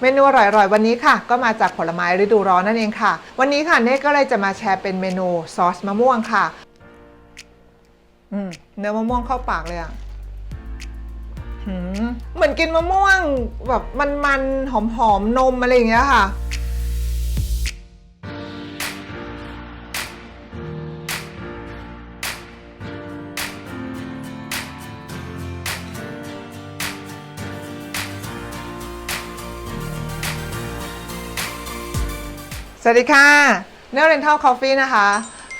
เมนูอร่อยๆ วันนี้ค่ะ ก็มาจากผลไม้ฤดูร้อนนั่นเองค่ะ วันนี้ค่ะเน่ก็เลยจะมาแชร์เป็นเมนูซอสมะม่วงค่ะอืมเนื้อมะม่วงเข้าปากเลยอะเหมือนกินมะม่วงแบบมันๆหอมๆนมอะไรอย่างเงี้ยค่ะ สวัสดีค่ะเนลเรนทัลคอฟฟี่นะคะ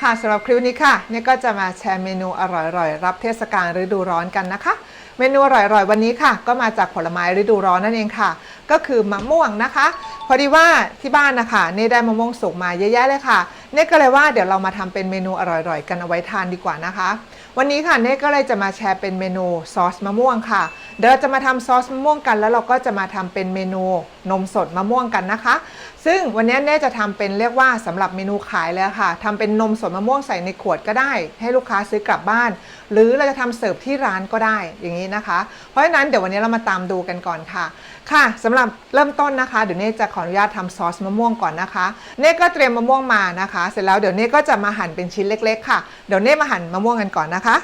ค่ะสำหรับคลิปนี้ค่ะเนี่ยก็จะมาแชร์เมนูอร่อยๆ รับเทศกาลฤดูร้อนกันนะคะ เมนูอร่อยๆ วันนี้ค่ะ ก็มาจากผลไม้ฤดูร้อนนั่นเองค่ะ ก็คือมะม่วงนะคะ พอดีว่าที่บ้านนะคะเนี่ยได้มะม่วงสุกมาเยอะแยะเลยค่ะเนี่ยก็เลยว่าเดี๋ยวเรามาทำเป็นเมนูอร่อยๆ กันเอาไว้ทานดีกว่านะคะ วันนี้ค่ะเน่ก็เลยจะมาแชร์เป็นเมนูซอสมะม่วงค่ะ เดี๋ยวเราจะมาทำซอสมะม่วงกันแล้วเราก็จะมาทำเป็นเมนู นมสดมะม่วงกันนะคะ ซึ่งวันนี้เน่จะทำเป็นเรียกว่าสำหรับเมนูขายเลยค่ะทำเป็นนมสดมะม่วงใส่ในขวดก็ได้ ให้ลูกค้าซื้อกลับบ้าน หรือเราจะทำเสิร์ฟที่ร้านก็ได้อย่างนี้นะคะ เพราะฉะนั้นเดี๋ยววันนี้เรามาตามดูกันก่อนค่ะค่ะสำหรับเริ่มต้นนะคะเดี๋ยวเน่จะขออนุญาตทำซอสมะม่วงก่อนนะคะเน่ก็เตรียมมะม่วงมานะคะ เสร็จแล้วเดี๋ยวเน่ก็จะมาหั่นเป็นชิ้นเล็ก ๆ ค่ะเดี๋ยวเน่มาหั่นมะม่วงกันก่อนนะคะ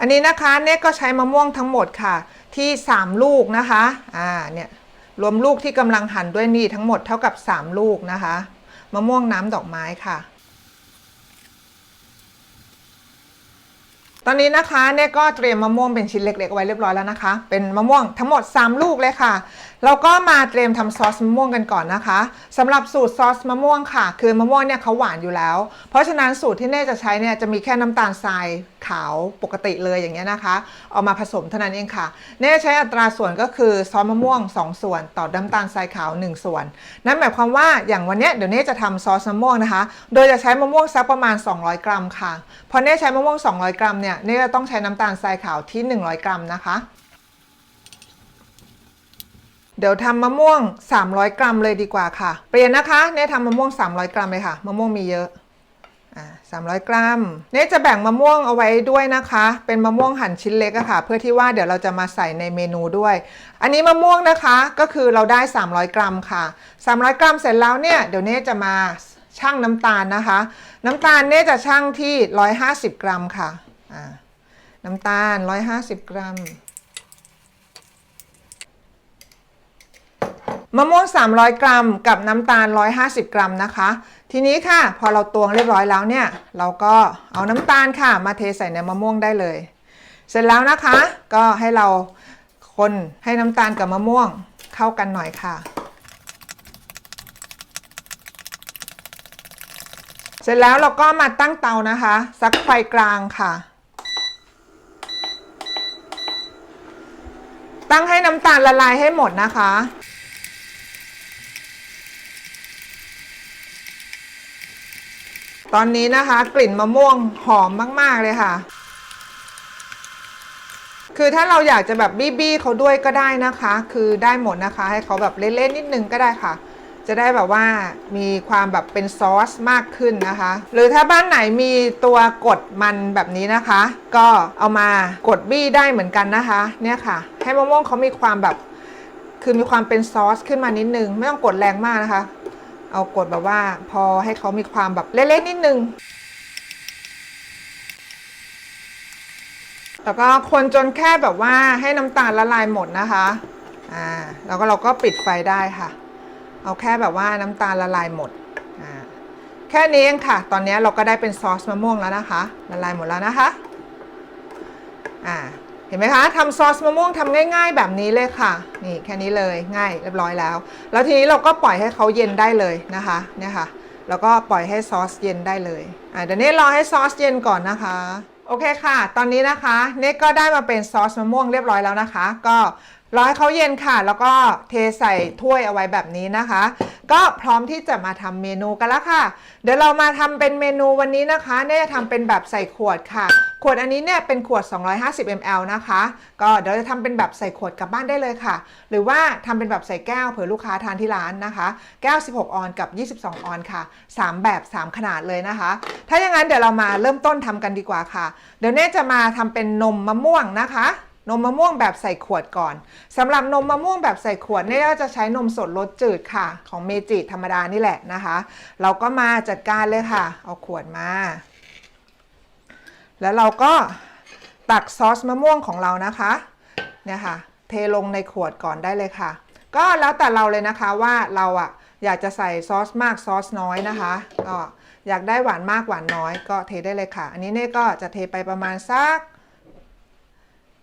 อันนี้นะคะเน่ก็ใช้มะม่วงทั้งหมดค่ะ ที่ 3 ลูกนะคะอ่าเนี่ยรวมลูกที่กำลังหั่นด้วยนี่ทั้งหมดเท่ากับ 3 ลูกนะคะ มะม่วงน้ำดอกไม้ค่ะ ตอนนี้นะคะเนี่ยก็เตรียมมะม่วงเป็นชิ้นเล็ก ๆ ไว้เรียบร้อยแล้วนะคะ เป็นมะม่วงทั้งหมด 3 ลูกเลยค่ะเราก็มาเตรียมทำซอสมะม่วงกันก่อนนะคะสำหรับสูตรซอสมะม่วงค่ะ คือมะม่วงเนี่ยเขาหวานอยู่แล้ว เพราะฉะนั้นสูตรที่เน่จะใช้เนี่ยจะมีแค่น้ำตาลทรายขาวปกติเลยอย่างเงี้ยนะคะ เอามาผสมเท่านั้นเองค่ะเน่ใช้อัตราส่วนก็คือซอสมะม่วง 2 ส่วน ต่อน้ำตาลทรายขาว 1 ส่วน นั่นหมายความว่าอย่างวันเนี้ยเดี๋ยวเน่จะทำซอสมะม่วงนะคะ โดยจะใช้มะม่วงสักประมาณ 200 กรัมค่ะพอเน่ใช้มะม่วง 200 กรัมเนี่ยเน่จะต้องใช้น้ำตาลทรายขาวที่ 100 กรัมนะคะ เดี๋ยวทำมะม่วง 300 กรัมเลยดีกว่าค่ะ เปลี่ยนนะคะเน่ทำมะม่วง 300 กรัมเลยค่ะ มะม่วงมีเยอะอ่า300กรัมเน่จะแบ่งมะม่วงเอาไว้ด้วยนะคะ เป็นมะม่วงหั่นชิ้นเล็กอะค่ะ เพื่อที่ว่าเดี๋ยวเราจะมาใส่ในเมนูด้วย อันนี้มะม่วงนะคะก็คือเราได้ 300 กรัมค่ะ 300 กรัมเสร็จแล้วเนี่ยเดี๋ยวเน่จะมาชั่งน้ำตาลนะคะ น้ำตาลเน่จะชั่งที่ 150 กรัมค่ะอ่าน้ำตาล 150 กรัม มะม่วง 300 กรัม กับน้ำตาล 150 กรัมนะคะ ทีนี้ค่ะ พอเราตวงเรียบร้อยแล้วเนี่ย เราก็เอาน้ำตาลค่ะ มาเทใส่ในมะม่วงได้เลย เสร็จแล้วนะคะ ก็ให้เราคนให้น้ำตาลกับมะม่วงเข้ากันหน่อยค่ะ เสร็จแล้วเราก็มาตั้งเตานะคะสักไฟกลางค่ะ ตั้งให้น้ำตาลละลายให้หมดนะคะ ตอนนี้นะคะ กลิ่นมะม่วงหอมมาก ๆ เลยค่ะ คือถ้าเราอยากจะแบบบี้ๆเขาด้วยก็ได้นะคะ คือได้หมดนะคะ ให้เขาแบบเล่นๆนิดนึงก็ได้ค่ะ จะได้แบบว่ามีความแบบเป็นซอสมากขึ้นนะคะ หรือถ้าบ้านไหนมีตัวกดมันแบบนี้นะคะ ก็เอามากดบี้ได้เหมือนกันนะคะ เนี่ยค่ะ ให้มะม่วงเขามีความแบบคือมีความเป็นซอสขึ้นมานิดนึง ไม่ต้องกดแรงมากนะคะ เอากดแบบว่าพอให้เขามีความแบบเล็กๆนิดนึง แล้วก็คนจนแค่แบบว่าให้น้ำตาลละลายหมดนะคะ อ่า แล้วก็เราก็ปิดไฟได้ค่ะ เอาแค่แบบว่าน้ำตาลละลายหมด อ่า แค่นี้เองค่ะ ตอนนี้เราก็ได้เป็นซอสมะม่วงแล้วนะคะ ละลายหมดแล้วนะคะ อ่า เห็นไหมคะทำซอสมะม่วงทำง่าย ๆ แบบนี้เลยค่ะ นี่แค่นี้เลยง่ายเรียบร้อยแล้ว แล้วทีนี้เราก็ปล่อยให้เขาเย็นได้เลยนะคะเนี่ยค่ะแล้วก็ปล่อยให้ซอสเย็นได้เลยอ่าเดี๋ยวนี้รอให้ซอสเย็นก่อนนะคะโอเคค่ะ ตอนนี้นะคะเนกก็ได้มาเป็นซอสมะม่วงเรียบร้อยแล้วนะคะ ก็ รอให้เขาเย็นค่ะ แล้วก็เทใส่ถ้วยเอาไว้แบบนี้นะคะ ก็พร้อมที่จะมาทำเมนูกันแล้วค่ะ เดี๋ยวเรามาทำเป็นเมนูวันนี้นะคะเนี่ยจะทำเป็นแบบใส่ขวดค่ะ ขวดอันนี้เนี่ยเป็นขวด 250 ml นะคะ ก็เดี๋ยวจะทำเป็นแบบใส่ขวดกลับบ้านได้เลยค่ะ หรือว่าทำเป็นแบบใส่แก้วเผื่อลูกค้าทานที่ร้านนะคะ แก้ว 16 ออนกับ 22 ออนค่ะ 3 แบบ 3 ขนาดเลยนะคะ ถ้าอย่างนั้นเดี๋ยวเรามาเริ่มต้นทำกันดีกว่าค่ะ เดี๋ยวเน่จะมาทำเป็นนมมะม่วงนะคะ นมมะม่วงแบบใส่ขวดก่อนสำหรับนมมะม่วงแบบใส่ขวดเนี่ยเราจะใช้นมสดรสจืดค่ะ ของเมจิธรรมดานี่แหละนะคะ เราก็มาจัดการเลยค่ะ เอาขวดมา แล้วเราก็ตักซอสมะม่วงของเรานะคะเนี่ยค่ะ เทลงในขวดก่อนได้เลยค่ะ ก็แล้วแต่เราเลยนะคะว่าเราอะอยากจะใส่ซอสมากซอสน้อยนะคะ ก็อยากได้หวานมากหวานน้อยก็เทได้เลยค่ะ อันนี้เน่ก็จะเทไปประมาณสัก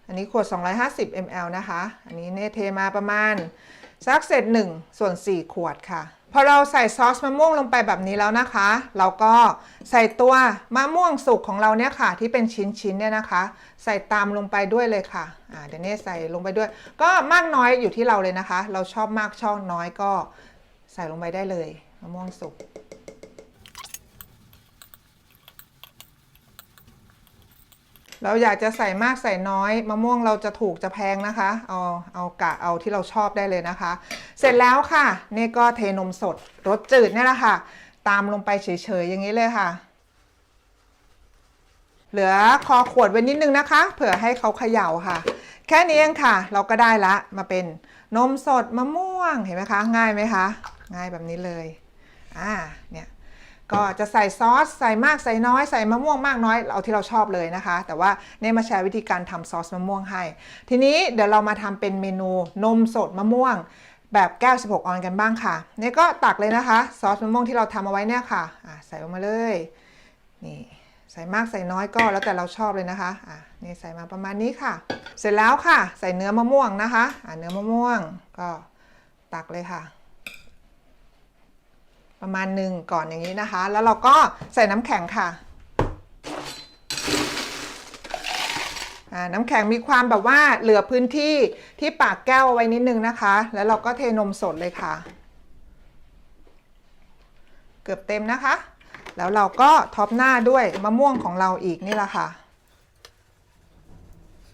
อันนี้ขวด 250 ml นะคะ อันนี้เนเทมาประมาณสักเศษ1ส่วน 4 ขวดค่ะ พอเราใส่ซอสมะม่วงลงไปแบบนี้แล้วนะคะ เราก็ใส่ตัวมะม่วงสุกของเราเนี่ยค่ะ ที่เป็นชิ้นๆเนี่ยนะคะ ใส่ตามลงไปด้วยเลยค่ะอ่าเดี๋ยวเน่ใส่ลงไปด้วย ก็มากน้อยอยู่ที่เราเลยนะคะ เราชอบมากชอบน้อยก็ใส่ลงไปได้เลยมะม่วงสุก เราอยากจะใส่มากใส่น้อย มะม่วงเราจะถูกจะแพงนะคะ เอาเอากะเอาที่เราชอบได้เลยนะคะ เสร็จแล้วค่ะ นี่ก็เทนมสดรสจืดเนี่ยแหละค่ะ ตามลงไปเฉยๆอย่างนี้เลยค่ะ เหลือคอขวดไว้นิดนึงนะคะ เผื่อให้เขาเขย่าค่ะ แค่นี้เองค่ะ เราก็ได้ละมาเป็นนมสดมะม่วงเห็นไหมคะ ง่ายไหมคะ ง่ายแบบนี้เลยอ่าเนี่ย ก็จะใส่ซอสใส่มากใส่น้อยใส่มะม่วงมากน้อยเอาที่เราชอบเลยนะคะ แต่ว่าเน่มาแชร์วิธีการทำซอสมะม่วงให้ ทีนี้เดี๋ยวเรามาทำเป็นเมนูนมสดมะม่วง แบบแก้ว 16 ออนกันบ้างค่ะนี่ก็ตักเลยนะคะซอสมะม่วงที่เราทำเอาไว้เนี่ยค่ะะใส่ลงมาเลยนี่ใส่มากใส่น้อยก็แล้วแต่เราชอบเลยนะคะอะนี่ใส่มาประมาณนี้ค่ะ เสร็จแล้วค่ะ ใส่เนื้อมะม่วงนะคะอะเนื้อมะม่วงก็ตักเลยค่ะ ประมาณหนึ่งก่อนอย่างนี้นะคะ แล้วเราก็ใส่น้ำแข็งค่ะน้ำแข็งมีความแบบว่าเหลือพื้นที่ที่ปากแก้วเอาไว้นิดนึงนะคะ แล้วเราก็เทนมสดเลยค่ะ เกือบเต็มนะคะ แล้วเราก็ท็อปหน้าด้วยมะม่วงของเราอีกนี่แหละค่ะ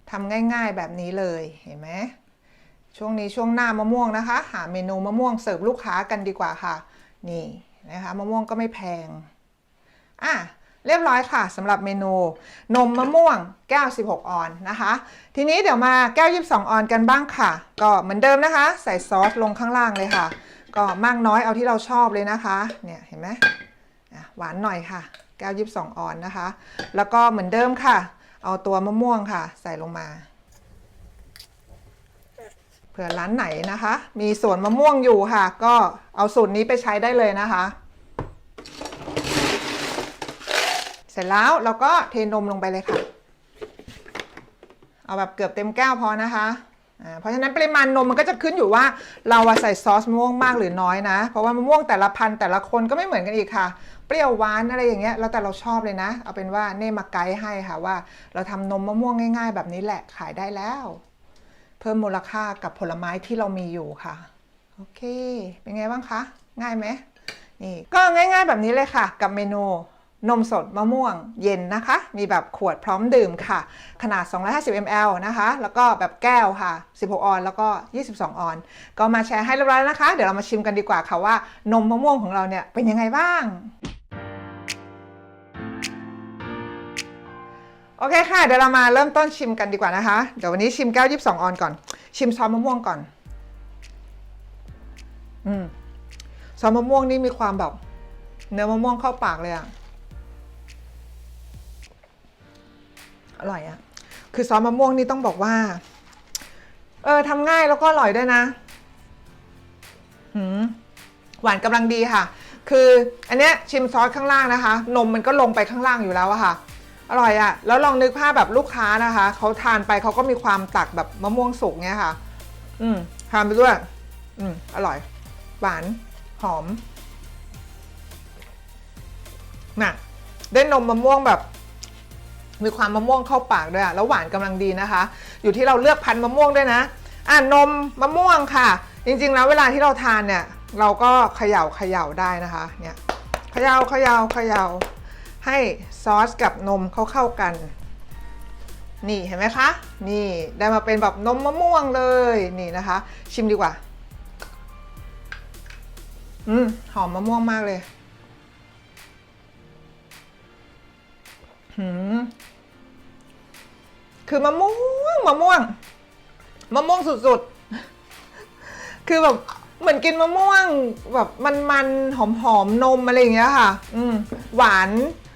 ทำง่ายๆแบบนี้เลยเห็นไหมช่วงนี้ช่วงหน้ามะม่วงนะคะ หาเมนูมะม่วงเสิร์ฟลูกค้ากันดีกว่าค่ะ นี่นะคะมะม่วงก็ไม่แพงอะเรียบร้อยค่ะสำหรับเมนู นมมะม่วงแก้ว 16 ออนนะคะ ทีนี้เดี๋ยวมาแก้ว 22 ออนกันบ้างค่ะ ก็เหมือนเดิมนะคะ ใส่ซอสลงข้างล่างเลยค่ะ ก็มากน้อยเอาที่เราชอบเลยนะคะเนี่ยเห็นไหมหวานหน่อยค่ะ แก้ว 22 ออนนะคะ แล้วก็เหมือนเดิมค่ะ เอาตัวมะม่วงค่ะ ใส่ลงมา ผื่อร้านไหนนะคะ มีสวนมะม่วงอยู่ค่ะ ก็เอาสูตรนี้ไปใช้ได้เลยนะคะ เสร็จแล้วเราก็เทนมลงไปเลยค่ะ เอาแบบเกือบเต็มแก้วพอนะคะเพราะฉะนั้นปริมาณนมมันก็จะขึ้นอยู่ว่าเราใส่ซอสมะม่วงมากหรือน้อยนะ เพราะว่ามะม่วงแต่ละพันธ์แต่ละคนก็ไม่เหมือนกันอีกค่ะ เปรี้ยวหวานอะไรอย่างเงี้ยแล้วแต่เราชอบเลยนะ เอาเป็นว่าเน่มาไกด์ให้ค่ะว่า เราทำนมมะม่วงง่าย ๆ แบบนี้แหละขายได้แล้ว เพิ่มมูลค่ากับผลไม้ที่เรามีอยู่ค่ะ โอเค เป็นไงบ้างคะ ง่ายไหมนี่ก็ง่ายๆแบบนี้เลยค่ะ กับเมนูนมสดมะม่วงเย็นนะคะ มีแบบขวดพร้อมดื่มค่ะ ขนาด 250 ml นะคะ แล้วก็แบบแก้วค่ะ 16 ออน แล้วก็ 22 ออน ก็มาแชร์ให้เรียบร้อยแล้วนะคะ เดี๋ยวเรามาชิมกันดีกว่าค่ะว่านมมะม่วงของเราเนี่ยเป็นยังไงบ้าง โอเคค่ะ เดี๋ยวเรามาเริ่มต้นชิมกันดีกว่านะคะ เดี๋ยววันนี้ชิมแก้ว22ออนก่อน ชิมซอสมะม่วงก่อน อืมซอสมะม่วงนี่มีความแบบ เนื้อมะม่วงเข้าปากเลยอะอร่อยอะคือซอสมะม่วงนี่ต้องบอกว่า เออทำง่ายแล้วก็อร่อยด้วยนะหืมหวานกำลังดีค่ะ คือ อันเนี้ยชิมซอสข้างล่างนะคะ นมมันก็ลงไปข้างล่างอยู่แล้วอะค่ะ อร่อยอะแล้วลองนึกภาพแบบลูกค้านะคะ เขาทานไปเขาก็มีความตักแบบมะม่วงสุกเนี้ยค่ะ อืมทานไปด้วย อืมอร่อย หวาน หอม น่ะ ได้นมมะม่วงแบบ มีความมะม่วงเข้าปากด้วยอะแล้วหวานกำลังดีนะคะ อยู่ที่เราเลือกพันธุ์มะม่วงด้วยนะ อ่านมมะม่วงค่ะ จริงๆ แล้วเวลาที่เราทานเนี่ย เราก็เขย่าเขย่าได้นะคะ เนี่ย เขย่าเขย่าเขย่า ให้ซอสกับนมเข้าเข้ากัน นี่เห็นไหมคะ นี่ได้มาเป็นแบบนมมะม่วงเลยนี่นะคะ ชิมดีกว่า อืมหอมมะม่วงมากเลยหืมคือมะม่วงมะม่วงมะม่วงสุดๆ คือแบบเหมือนกินมะม่วงแบบมันๆหอมๆนมอะไรอย่างเงี้ยค่ะ อืมหวาน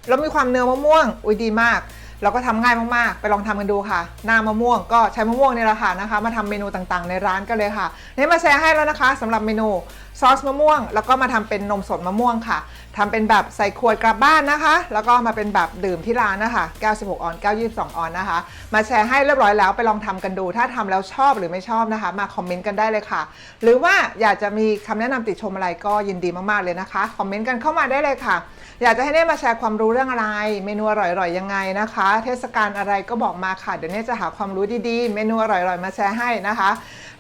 แล้วมีความเนื้อมะม่วง อุ้ยดีมาก แล้วก็ทำง่ายมากๆ ไปลองทำกันดูค่ะ หน้ามะม่วงก็ใช้มะม่วงนี่แหละค่ะนะคะ มาทำเมนูต่างๆ ในร้านกันเลยค่ะนี่มาแชร์ให้แล้วนะคะสำหรับเมนูซอสมะม่วง แล้วก็มาทำเป็นนมสดมะม่วงค่ะทำเป็นแบบใส่ขวดกลับบ้านนะคะ แล้วก็มาเป็นแบบดื่มที่ร้านนะคะแก้ว16 ออนแก้ว22 ออนนะคะ มาแชร์ให้เรียบร้อยแล้วไปลองทำกันดู ถ้าทำแล้วชอบหรือไม่ชอบนะคะ มาคอมเมนต์กันได้เลยค่ะ หรือว่าอยากจะมีคำแนะนำติชมอะไรก็ยินดีมากๆเลยนะคะ คอมเมนต์กันเข้ามาได้เลยค่ะ อยากจะให้เน่มาแชร์ความรู้เรื่องอะไร เมนูอร่อยๆยังไงนะคะ เทศกาลอะไรก็บอกมาค่ะ เดี๋ยวเน่จะหาความรู้ดีๆ เมนูอร่อยๆมาแชร์ให้นะคะ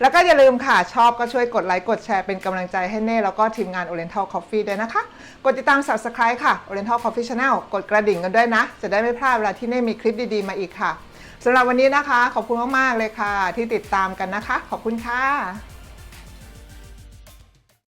แล้วก็อย่าลืมค่ะชอบก็ช่วยกดไลค์กดแชร์เป็นกำลังใจให้เน่แล้วก็ทีมงาน Oriental Coffee ด้วยนะคะ กดติดตาม Subscribe ค่ะ Oriental Coffee Channel กดกระดิ่งกันด้วยนะ จะได้ไม่พลาดเวลาที่เน่มีคลิปดีๆมาอีกค่ะสำหรับวันนี้นะคะ ขอบคุณมาก ๆ เลยค่ะ ที่ติดตามกันนะคะ ขอบคุณค่ะ